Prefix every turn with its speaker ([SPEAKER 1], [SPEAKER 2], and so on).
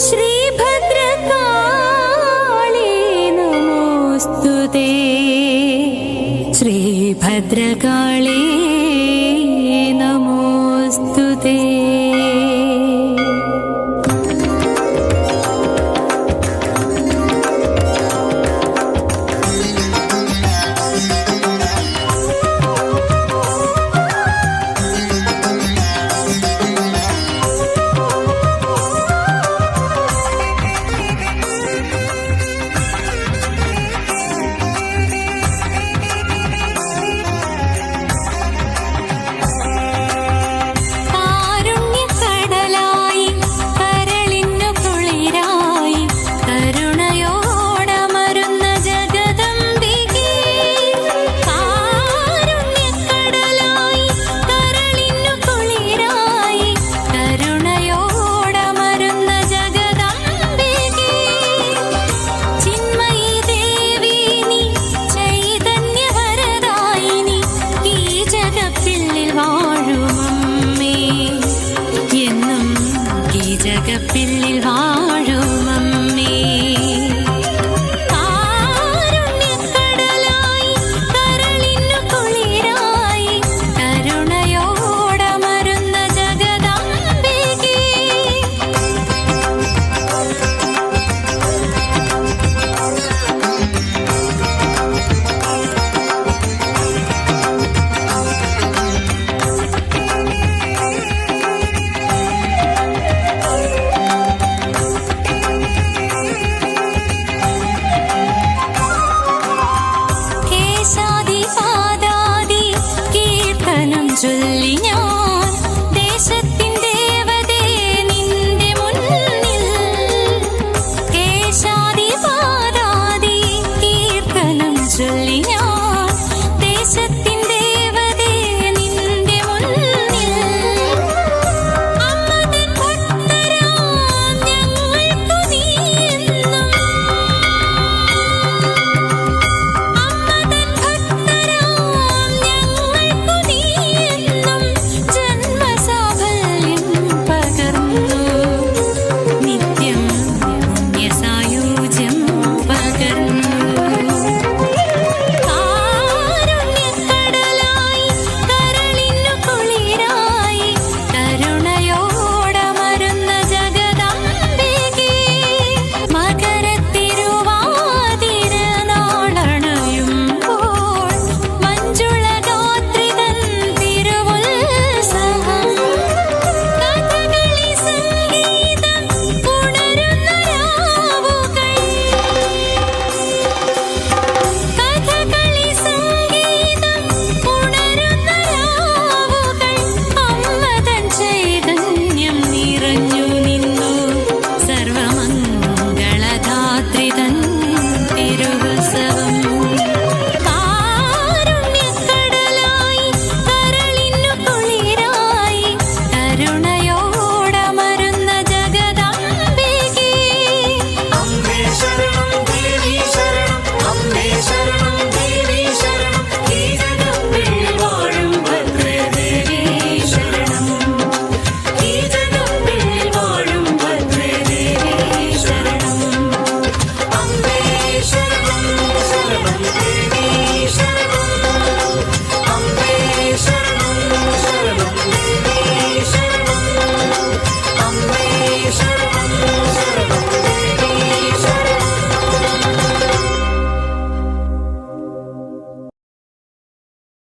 [SPEAKER 1] श्रीभद्रकाले नमोऽस्तु ते श्रीभद्रकाले नमोऽस्तु ते